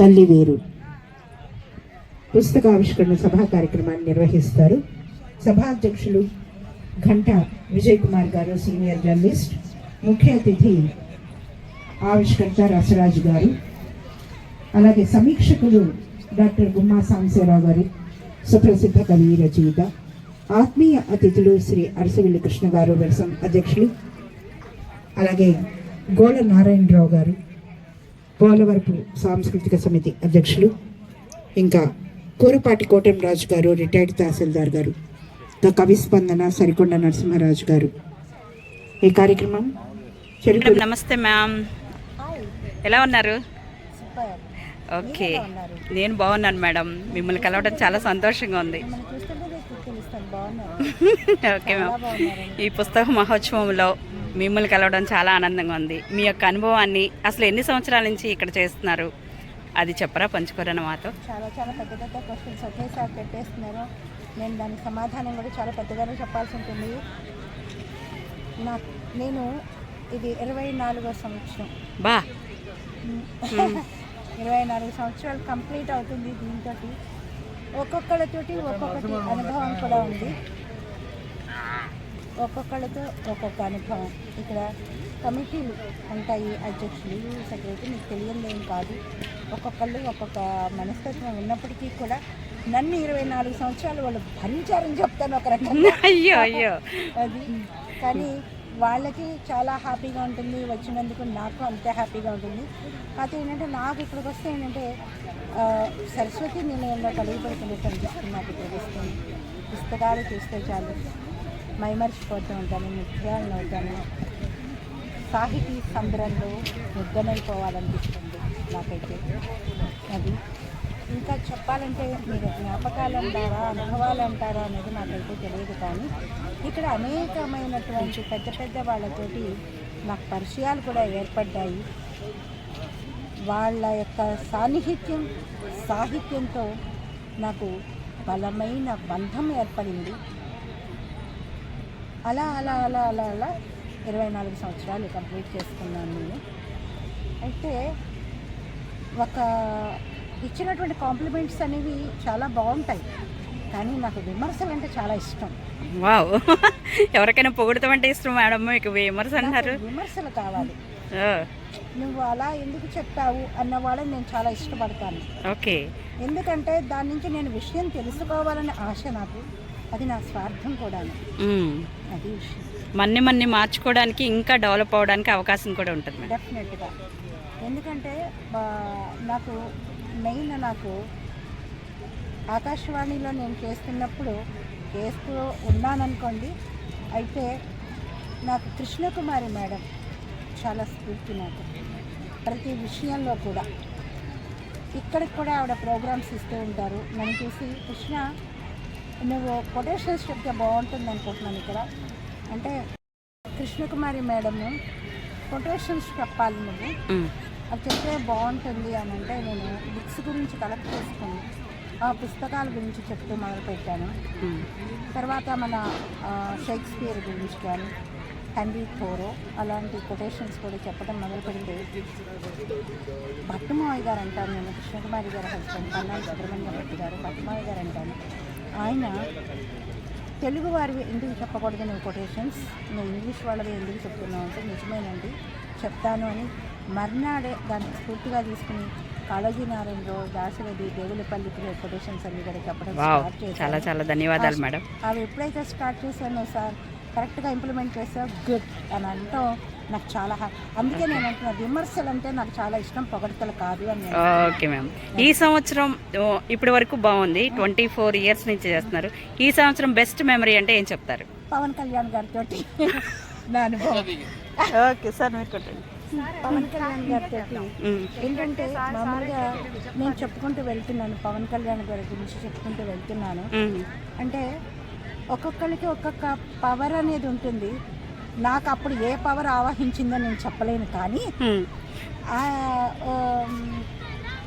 తల్లి వేరు. పుస్తకావిష్కరణ సభా కార్యక్రమాన్ని నిర్వహిస్తారు. సభాధ్యక్షులు ఘంటా విజయ్ కుమార్ గారు సీనియర్ జర్నలిస్ట్ ముఖ్య అతిథి ఆవిష్కర్త రసరాజు గారు అలాగే సమీక్షకులు డాక్టర్ గుమ్మా సాంబశివరావు గారు సుప్రసిద్ధ కవి రచయిత ఆత్మీయ అతిథులు శ్రీ అరసవిల్లి కృష్ణ గారు వ్యవసాయ అధ్యక్షులు అలాగే గోళ నారాయణరావు గారు పోలవరపు సాంస్కృతిక సమితి అధ్యక్షులు ఇంకా కూరపాటి కోటంరాజు గారు రిటైర్డ్ తహసీల్దార్ గారు ద కవి స్పందన సరికొండ నరసింహరాజు గారు. ఈ కార్యక్రమం చెరుకు నమస్తే మ్యామ్. ఎలా ఉన్నారు? ఓకే. నేను బాగున్నాను మేడం. మిమ్మల్ని కలవడం చాలా సంతోషంగా ఉంది. Okay ma'am. ఈ పుస్తక మహోత్సవంలో మిమ్మల్ని కలవడం చాలా ఆనందంగా ఉంది. మీ యొక్క అనుభవాన్ని అసలు ఎన్ని సంవత్సరాల నుంచి ఇక్కడ చేస్తున్నారు? అది చెప్పరా పంచుకోరన్న మాతో? చాలా చాలా పెద్ద పెద్ద క్వశ్చన్స్ ఒకేసారి పెట్టేస్తున్నారు. నేను దానికి సమాధానం కూడా చాలా పెద్దగానే చెప్పాల్సి ఉంటుంది. నా నేను ఇది ఇరవై నాలుగో సంవత్సరం. బా. ఇరవై నాలుగు సంవత్సరాలు కంప్లీట్ అవుతుంది దీంతో ఒక్కొక్కళ్ళతోటి ఒక్కొక్కటి అనుభవం కూడా ఉంది. ఒక్కొక్కళ్ళతో ఒక్కొక్క అనుభవం. ఇక్కడ కమిటీలు ఉంటాయి అధ్యక్షులు సెక్రటరీ మీకు తెలియదు ఏం కాదు. ఒక్కొక్కళ్ళు ఒక్కొక్క మనస్తత్వం ఉన్నప్పటికీ కూడా నన్ను ఇరవై నాలుగు సంవత్సరాలు వాళ్ళు భరించారని చెప్తాను ఒక రకంగా. అయ్యో అయ్యో. అది. కానీ వాళ్ళకి చాలా హ్యాపీగా ఉంటుంది. వచ్చినందుకు నాకు అంతే హ్యాపీగా ఉంటుంది. కాకపోతే ఏంటంటే నాకు ఇక్కడికి వస్తే ఏంటంటే సరస్వతి నిలయంలో కలిగిపోతున్నట్టు అనిపిస్తుంది నాకు. ఇక్కడ వస్తుంది పుస్తకాలు చూస్తే చాలు. మైమర్చిపోతూ ఉంటాను నృత్యాలను అవుతాను సాహితీ సంద్రంలో ముద్దనైపోవాలనిపిస్తుంది నాకైతే. అది ఇంకా చెప్పాలంటే మీరు జ్ఞాపకాలు అంటారా అనుభవాలు అంటారా అనేది నాకైతే తెలియదు కానీ ఇక్కడ అనేకమైనటువంటి పెద్ద పెద్ద వాళ్ళతోటి నాకు పరిచయాలు కూడా ఏర్పడ్డాయి. వాళ్ళ యొక్క సాన్నిహిత్యం సాహిత్యంతో నాకు బలమైన బంధం ఏర్పడింది. అలా అలా అలా అలా అలా ఇరవై నాలుగు సంవత్సరాలు కంప్లీట్ చేసుకున్నాను నేను. అయితే ఒక ఇచ్చినటువంటి కాంప్లిమెంట్స్ అనేవి చాలా బాగుంటాయి కానీ నాకు విమర్శలు అంటే చాలా ఇష్టం. వావ్. ఎవరికైనా పొగుడతామంటే ఇష్టం మేడం మీకు విమర్శ అన్నారు. నాకు విమర్శలు కావాలి. నువ్వు అలా ఎందుకు చెప్పావు అన్న వాళ్ళని నేను చాలా ఇష్టపడతాను. ఓకే. ఎందుకంటే దాని నుంచి నేను విషయం తెలుసుకోవాలనే ఆశ నాకు. అది నా స్వార్థం మ్మ్. అది విషయం. మన్ని మన్ని మార్చుకోవడానికి ఇంకా డెవలప్ అవడానికి అవకాశం కూడా ఉంటుంది డెఫినెట్గా. ఎందుకంటే నాకు మెయిన్ నాకు ఆకాశవాణిలో నేను చేస్తున్నప్పుడు చేస్తూ ఉన్నాననుకోండి అయితే నాకు కృష్ణకుమారి మేడం చాలా స్ఫూర్తి నాకు. ప్రతి విషయంలో కూడా. ఇక్కడికి కూడా ఆవిడ ప్రోగ్రామ్స్ ఇస్తూ ఉంటారు. నన్ను చూసి కృష్ణ నువ్వు కొటేషన్స్ చెప్తే బాగుంటుంది అనుకుంటున్నాను ఇక్కడ అంటే కృష్ణకుమారి మేడము కొటేషన్స్ చెప్పాలి నువ్వు. అది చెప్తే బాగుంటుంది అని అంటే నేను బుక్స్ గురించి కలెక్ట్ చేసుకుని ఆ పుస్తకాల గురించి చెప్తూ మొదలుపెట్టాను. తర్వాత మన షేక్స్పియర్ గురించి కానీ హెన్రీ థోరో అలాంటి కొటేషన్స్ కూడా చెప్పడం మొదలుపెడితే భట్టమావి గారు అంటాను నేను కృష్ణకుమారి గారి హస్బెండ్ పన్నాడు సుబ్రహ్మణ్య గారు భట్టమావి గారు అంటాను ఆయన తెలుగు వారివి ఎందుకు చెప్పకూడదు నువ్వు కొటేషన్స్ నువ్వు ఇంగ్లీష్ వాళ్ళవి ఎందుకు చెప్తున్నావు అంటే నిజమేనండి చెప్తాను అని మర్నాడే దాన్ని స్ఫూర్తిగా తీసుకుని కాళోజీ నారాయణరావు దాశరథి దేవులపల్లి కొటేషన్స్ అన్ని కూడా చెప్పడం స్టార్ట్ చాలా చాలా ధన్యవాదాలు మేడం. అవి ఎప్పుడైతే స్టార్ట్ చేశానో సార్ కరెక్ట్గా ఇంప్లిమెంట్ చేసా గుడ్ అని అంటాం. నాకు చాలా అందుకే నేను అంటున్నా విమర్శలు అంటే నాకు చాలా ఇష్టం పొగడతలు కాదు అని ఓకే మ్యామ్ ఈ సంవత్సరం ఇప్పటి వరకు బాగుంది. ట్వంటీ ఫోర్ ఇయర్స్ నుంచి చేస్తున్నారు. ఈ సంవత్సరం బెస్ట్ మెమరీ అంటే ఏం చెప్తారు? పవన్ కళ్యాణ్ గారితో నా అనుభవం. ఓకే సార్ మీరు కొట్టండి. పవన్ కళ్యాణ్ గారితో మ్మ్. ఏంటంటే మామూలుగా నేను చెప్పుకుంటూ వెళ్తున్నాను పవన్ కళ్యాణ్ గారి గురించి చెప్పుకుంటూ వెళ్తున్నాను. మ్మ్. అంటే ఒక్కొక్కరికి ఒక్కొక్క పవర్ అనేది ఉంటుంది. నాకు అప్పుడు ఏ పవర్ ఆవహించిందో నేను చెప్పలేను కానీ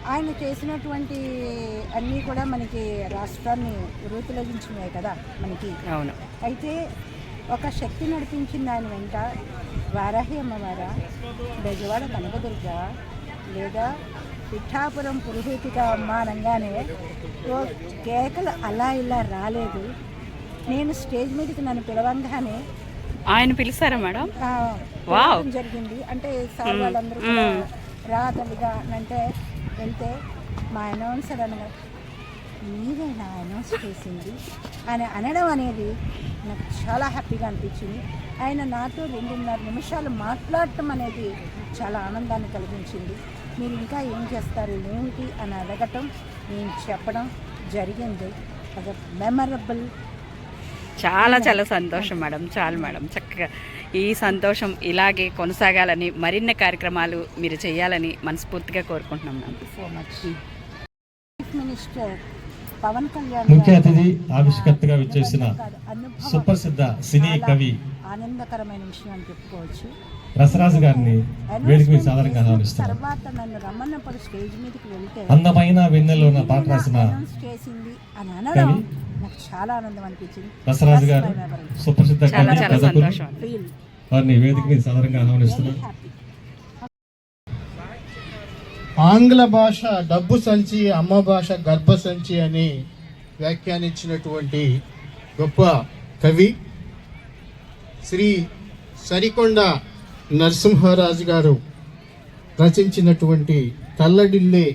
ఆయన చేసినటువంటి అన్నీ కూడా మనకి రాష్ట్రాన్ని రూపులగించినాయి కదా మనకి. అవును. అయితే ఒక శక్తి నడిపించింది ఆయన వెంట వారాహి అమ్మవారా బెజవాడ కనకదుర్గ లేదా పిఠాపురం పురోహితిగా అమ్మా అనగానే కేకలు అలా ఇలా రాలేదు. నేను స్టేజ్ మీదకి నన్ను పిలవంగానే ఆయన పిలిచారా మేడం? వావ్. జరిగింది. అంటే సార్ వాళ్ళందరూ రా తల్లిగా అని అంటే వెళ్తే మా అనౌన్సర్ అనగా మీరేనా అనౌన్స్ చేసింది? అని అనడం అనేది నాకు చాలా హ్యాపీగా అనిపించింది. ఆయన నాతో రెండున్నర నిమిషాలు మాట్లాడటం అనేది చాలా ఆనందాన్ని కలిగించింది. మీరు ఇంకా ఏం చేస్తారు? ఏమిటి? అని అడగటం నేను చెప్పడం జరిగింది. అది మెమరబుల్ చాలా చాలా సంతోషం మేడం చాలు మేడం. చక్కగా ఈ సంతోషం ఇలాగే కొనసాగాలని మరిన్ని కార్యక్రమాలు మీరు చేయాలని మనస్ఫూర్తిగా కోరుకుంటున్నాం madam. So much minister Pawan Kalyan ముఖ్య అతిథి ఆవిష్కర్తగా విచ్చేసిన సుప్రసిద్ధ సినీ కవి ఆనందకరమైన విషయం అని చెప్పుకోవచ్చు. రసరాజు గారిని వేదిక మీద సాధారణంగా చేసిన ఆహ్వానిస్తున్నాం తర్వాత నన్ను రమ్మన్నప్పుడు స్టేజ్ మీదకి వెళ్తే అందమైన వెన్నెల్లో ఉన్న పాట రాసిన చేసింది అని అనడం నాకు చాలా ఆనందం అనిపించింది. రసరాజు గారు సుప్రసిద్ధ చాలా కవి చాలా కథకులు సంతోషం. ఫీల్. వారిని వేదిక మీద సాధారణంగా ఆహ్వానిస్తున్నాం. హ్యాపీ ఆంగ్ల భాష డబ్బు సంచి అమ్మ భాష గర్భ సంచి అని వ్యాఖ్యానించినటువంటి గొప్ప కవి శ్రీ సరికొండ నరసింహారాజు గారు రచించినటువంటి తల్లడిల్లే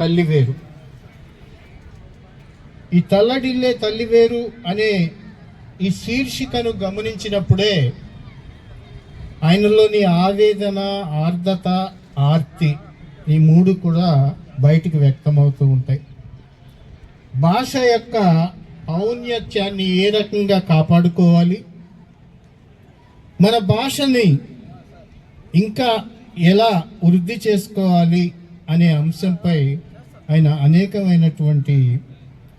తల్లివేరు. ఈ తల్లడిల్లే తల్లివేరు అనే ఈ శీర్షికను గమనించినప్పుడే ఆయనలోని ఆవేదన ఆర్ద్రత ఆర్తి ఈ మూడు కూడా బయటికి వ్యక్తమవుతూ ఉంటాయి. భాష యొక్క ఔన్నత్యాన్ని ఏ రకంగా కాపాడుకోవాలి? మన భాషని ఇంకా ఎలా వృద్ధి చేసుకోవాలి అనే అంశంపై ఆయన అనేకమైనటువంటి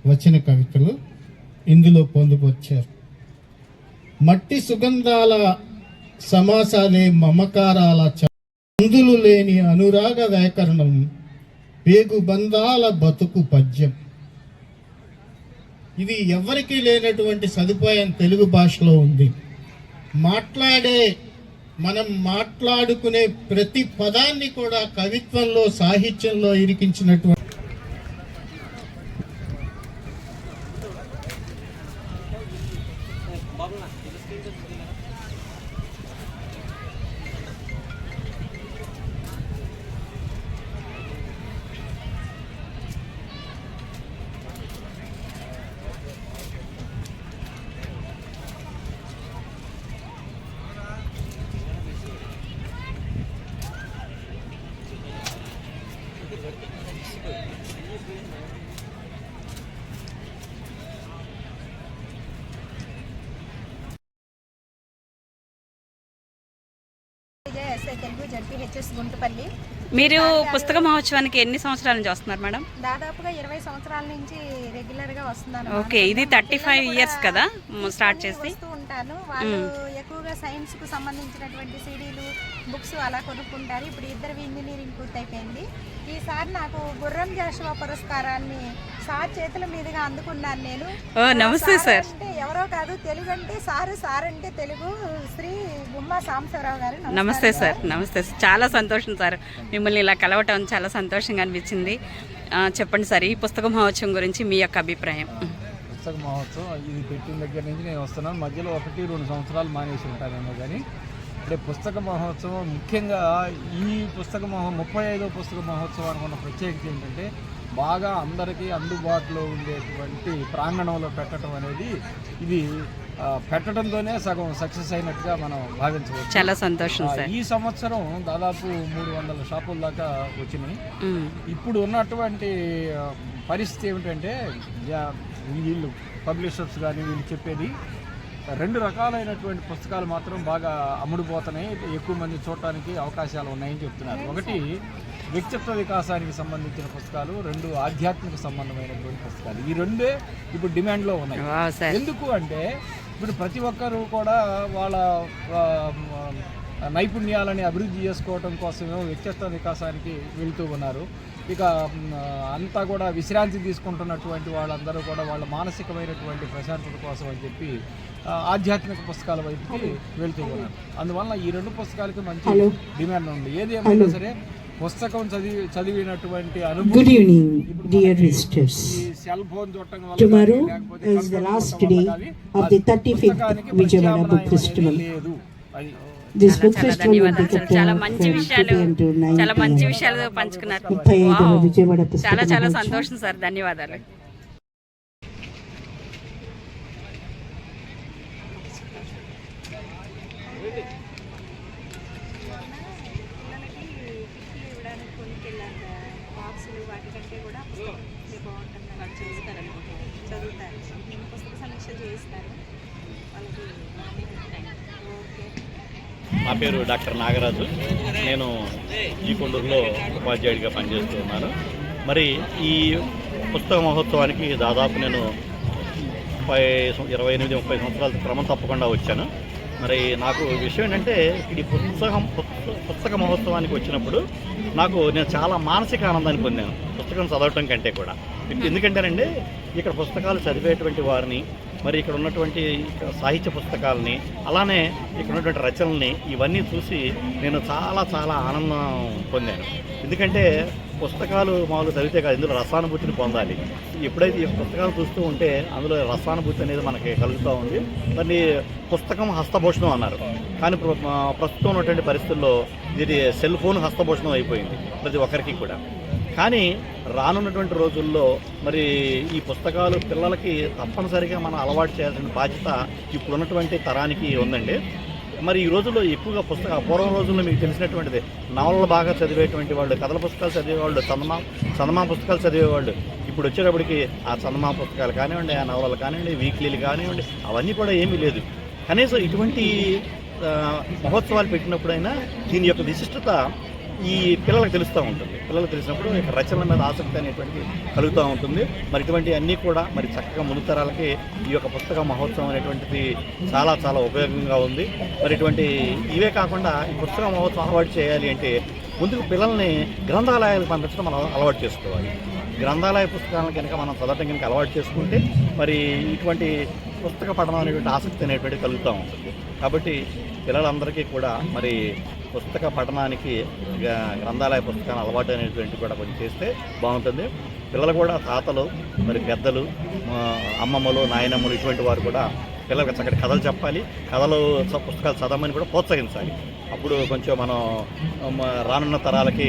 వచ్చిన కవితలు ఇందులో పొందుపరిచారు. మట్టి సుగంధాల సమాసాలే మమకారాల చందులు అందులు లేని అనురాగ వ్యాకరణం పేగు బంధాల బతుకు పద్యం. ఇది ఎవరికీ లేనటువంటి సదుపాయం తెలుగు భాషలో ఉంది. మాట్లాడే మనం మాట్లాడుకునే ప్రతి పదాన్ని కూడా కవిత్వంలో సాహిత్యంలో ఇరికించినటువంటి జడ్పీహెచ్ఎస్ గుంటుపల్లి. మీరు పుస్తక మహోత్సవానికి ఎన్ని సంవత్సరాల నుంచి వస్తున్నారు మేడం? దాదాపుగా ఇరవై సంవత్సరాల నుంచి రెగ్యులర్గా వస్తున్నాను ఓకే ఇది థర్టీ ఫైవ్ ఇయర్స్ కదా స్టార్ట్ చేసి. ఉంటాను వాళ్ళు ఎక్కువగా సైన్స్కు సంబంధించినటువంటి సీడీలు బుక్స్ అలా కొనుక్కుంటారు. ఇప్పుడు ఇద్దరు ఇంజనీరింగ్ పూర్తయిపోయింది. ఈసారి నాకు గుర్రం జాషువా పురస్కారాన్ని సార్ చేతుల మీదుగా అందుకున్నాను నేను. ఓ నమస్తే సార్ అంటే ఎవరో కాదు తెలుగు అంటే సారు సార్ అంటే తెలుగు శ్రీ గుమ్మా సాంబశివరావు గారు. నమస్తే సార్. నమస్తే చాలా సంతోషం సార్. మిమ్మల్ని ఇలా కలవటం చాలా సంతోషంగా అనిపించింది. చెప్పండి సార్ ఈ పుస్తక మహోత్సవం గురించి మీ యొక్క అభిప్రాయం. పుస్తక మహోత్సవం. ఇది పెట్టిన దగ్గర నుంచి నేను వస్తున్నాను. మధ్యలో ఒకటి రెండు సంవత్సరాలు మానేసి ఉంటానేమో కానీ అంటే పుస్తక మహోత్సవం ముఖ్యంగా ఈ పుస్తక మహో ముప్పై ఐదో పుస్తక మహోత్సవానికి ఉన్న ప్రత్యేకత ఏంటంటే బాగా అందరికీ అందుబాటులో ఉండేటువంటి ప్రాంగణంలో పెట్టడం అనేది ఇది పెట్టడంతోనే సగం సక్సెస్ అయినట్టుగా మనం భావించవచ్చు. చాలా సంతోషం సార్. ఈ సంవత్సరం దాదాపు మూడు వందల షాపుల దాకా వచ్చినాయి. ఇప్పుడు ఉన్నటువంటి పరిస్థితి ఏమిటంటే వీళ్ళు పబ్లిషర్స్ కానీ వీళ్ళు చెప్పేది. రెండు రకాలైనటువంటి పుస్తకాలు మాత్రం బాగా అమ్ముడుపోతున్నాయి ఎక్కువ మంది చూడటానికి అవకాశాలు ఉన్నాయని చెప్తున్నారు. ఒకటి వ్యక్తిత్వ వికాసానికి సంబంధించిన పుస్తకాలు. రెండు ఆధ్యాత్మిక సంబంధమైనటువంటి పుస్తకాలు. ఈ రెండే ఇప్పుడు డిమాండ్లో ఉన్నాయి. ఎందుకు అంటే ఇప్పుడు ప్రతి ఒక్కరూ కూడా వాళ్ళ నైపుణ్యాలని అభివృద్ధి చేసుకోవడం కోసమేమో వ్యక్తిత్వ వికాసానికి వెళ్తూ ఉన్నారు. ఇక అంతా కూడా విశ్రాంతి తీసుకుంటున్నటువంటి వాళ్ళందరూ కూడా వాళ్ళ మానసికమైనటువంటి ప్రశాంతత కోసం అని చెప్పి ఆధ్యాత్మిక పుస్తకాల వైపుకి వెళ్తూ ఉన్నారు. అందువల్ల ఈ రెండు పుస్తకాలకి మంచి. డిమాండ్ ఉంది. ఏది ఏమైనా సరే పుస్తకం చదివి చదివినటువంటి Good అనుభూతి evening, dear visitors. ఈ సెల్ ఫోన్ చూడటం వల్ల Tomorrow కానీ, లేకపోతే is the కంప్యూటర్ last చూడటం వల్ల day కానీ of ఆ the 35th పుస్తకానికి Vijayawada Book ప్రత్యామ్నాయం Festival. అనేది లేదు. అది This చాలా చాలా ధన్యవాదాలు మంచి విషయాలు 2 to 9 చాలా మంచి. విషయాలు పంచుకున్నారు చాలా చాలా. సంతోషం సార్ ధన్యవాదాలు పిల్లలకి కిట్లు ఇవ్వడానికి కొనుక్కెళ్ళాక బాక్సులు వాటికంటే కూడా పుస్తకం ఉంటే బాగుంటుంది వాళ్ళు చదువుతారు చదువుతారు నేను పుస్తక సమీక్ష చేయిస్తాను వాళ్ళకి ఓకే నా పేరు డాక్టర్ నాగరాజు. నేను ఈ కొండూరులో ఉపాధ్యాయుడిగా పనిచేస్తున్నాను మరి ఈ పుస్తక మహోత్సవానికి దాదాపు నేను ముప్పై ఇరవై ఎనిమిది ముప్పై సంవత్సరాల క్రమం తప్పకుండా వచ్చాను. మరి నాకు విషయం ఏంటంటే ఈ పుస్తకం పుస్తక మహోత్సవానికి వచ్చినప్పుడు నాకు నేను చాలా మానసిక ఆనందాన్ని పొందాను పుస్తకం చదవటం కంటే కూడా. ఎందుకంటేనండి ఇక్కడ పుస్తకాలు చదివేటువంటి వారిని మరి ఇక్కడ ఉన్నటువంటి సాహిత్య పుస్తకాలని అలానే ఇక్కడ ఉన్నటువంటి రచనల్ని ఇవన్నీ చూసి నేను చాలా చాలా ఆనందం పొందాను. ఎందుకంటే పుస్తకాలు మామూలు చదివితే కాదు ఇందులో రసానుభూతిని పొందాలి. ఎప్పుడైతే ఈ పుస్తకాలు చూస్తూ ఉంటే అందులో రసానుభూతి అనేది మనకి కలుగుతూ ఉంది. మరి పుస్తకం హస్తభూషణం అన్నారు. కానీ ప్రస్తుతం ఉన్నటువంటి పరిస్థితుల్లో ఇది సెల్ ఫోన్ హస్తభూషణం అయిపోయింది ప్రతి ఒక్కరికి కూడా. కానీ రానున్నటువంటి రోజుల్లో మరి ఈ పుస్తకాలు పిల్లలకి తప్పనిసరిగా మనం అలవాటు చేయాల్సిన బాధ్యత ఇప్పుడు ఉన్నటువంటి తరానికి ఉందండి. మరి ఈ రోజుల్లో ఎక్కువగా పుస్తక పూర్వం రోజుల్లో మీకు తెలిసినటువంటిది నవలలు బాగా చదివేటువంటి వాళ్ళు కథల పుస్తకాలు చదివేవాళ్ళు చందమా చందమా పుస్తకాలు చదివేవాళ్ళు. ఇప్పుడు వచ్చేటప్పటికి ఆ చందమా పుస్తకాలు కానివ్వండి ఆ నవలలు కానివ్వండి వీక్లీలు కానివ్వండి అవన్నీ కూడా ఏమీ లేదు. కనీసం ఇటువంటి మహోత్సవాలు పెట్టినప్పుడైనా దీని యొక్క విశిష్టత ఈ పిల్లలకు తెలుస్తూ ఉంటుంది. పిల్లలకు తెలిసినప్పుడు ఇక రచనల మీద ఆసక్తి అనేటువంటి కలుగుతూ ఉంటుంది. మరి ఇటువంటి అన్నీ కూడా మరి చక్కగా ముందు తరాలకి ఈ యొక్క పుస్తక మహోత్సవం అనేటువంటిది చాలా చాలా ఉపయోగంగా ఉంది. మరి ఇటువంటి ఇవే కాకుండా ఈ పుస్తక మహోత్సవం అలవాటు చేయాలి అంటే ముందుకు పిల్లల్ని గ్రంథాలయాలకు పంపించడం మనం అలవాటు చేసుకోవాలి. గ్రంథాలయ పుస్తకాలను కనుక మనం చదవటం కనుక అలవాటు చేసుకుంటే మరి ఇటువంటి పుస్తక పఠనం అనేటువంటి ఆసక్తి అనేటువంటి కలుగుతూ ఉంటుంది. కాబట్టి పిల్లలందరికీ కూడా మరి పుస్తక పఠనానికి గ్రంథాలయ పుస్తకాలు అలవాటు అనేటువంటి కూడా కొంచెం చేస్తే బాగుంటుంది. పిల్లలు కూడా తాతలు మరి పెద్దలు అమ్మమ్మలు నాయనమ్మలు ఇటువంటి వారు కూడా పిల్లలకు చక్కటి కథలు చెప్పాలి. కథలు పుస్తకాలు చదవమని కూడా ప్రోత్సహించాలి. అప్పుడు కొంచెం మనం రానున్న తరాలకి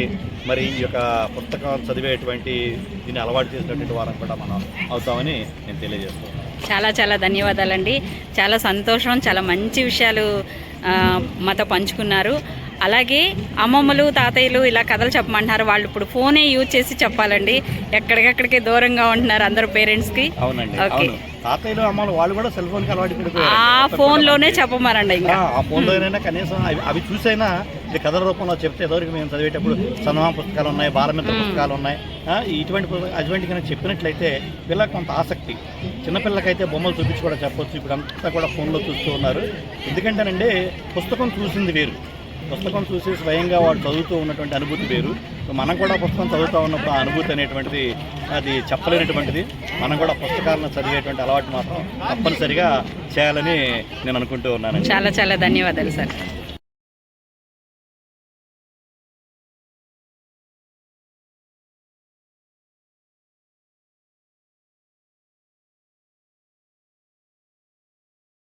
మరి ఈ యొక్క పుస్తకం చదివేటువంటి దీన్ని అలవాటు చేసినటువంటి వారం కూడా మనం అవుతామని నేను తెలియజేస్తున్నాను. చాలా చాలా ధన్యవాదాలండి. చాలా సంతోషం చాలా మంచి విషయాలు మాతో పంచుకున్నారు. అలాగే అమ్మమ్మలు తాతయ్యలు ఇలా కథలు చెప్పమంటున్నారు. వాళ్ళు ఇప్పుడు ఫోనే యూజ్ చేసి చెప్పాలండి. ఎక్కడికెక్కడికి దూరంగా ఉంటున్నారు అందరు పేరెంట్స్కి. ఓకే. అవును. తాతయ్యలు అమ్మలు వాళ్ళు కూడా సెల్ ఫోన్కి అలవాటు ఆ ఫోన్లోనే చెప్పమారండి ఇంకా. ఆ ఫోన్లోనైనా కనీసం అవి చూసైనా ఇది కథల రూపంలో చెప్తే ఎదవరికి మేము చదివేటప్పుడు చందమా పుస్తకాలు ఉన్నాయి బాలమిత్ర పుస్తకాలు ఉన్నాయి. ఇటువంటి అటువంటి కనుక చెప్పినట్లయితే పిల్లలకు కొంత ఆసక్తి. చిన్నపిల్లకైతే బొమ్మలు చూపించి కూడా చెప్పొచ్చు. ఇప్పుడు అంతా కూడా ఫోన్లో చూస్తూ ఉన్నారు. ఎందుకంటేనండి పుస్తకం చూసింది వేరు. పుస్తకం చూసి స్వయంగా వాడు చదువుతూ ఉన్నటువంటి అనుభూతి వేరు. మనం కూడా పుస్తకం చదువుతూ ఉన్నప్పుడు ఆ అనుభూతి అనేటువంటిది అది చెప్పలేనటువంటిది. మనం కూడా పుస్తకాలను చదివేటువంటి అలవాటు మాత్రం తప్పనిసరిగా చేయాలని నేను అనుకుంటూ ఉన్నాను చాలా చాలా ధన్యవాదాలు సార్.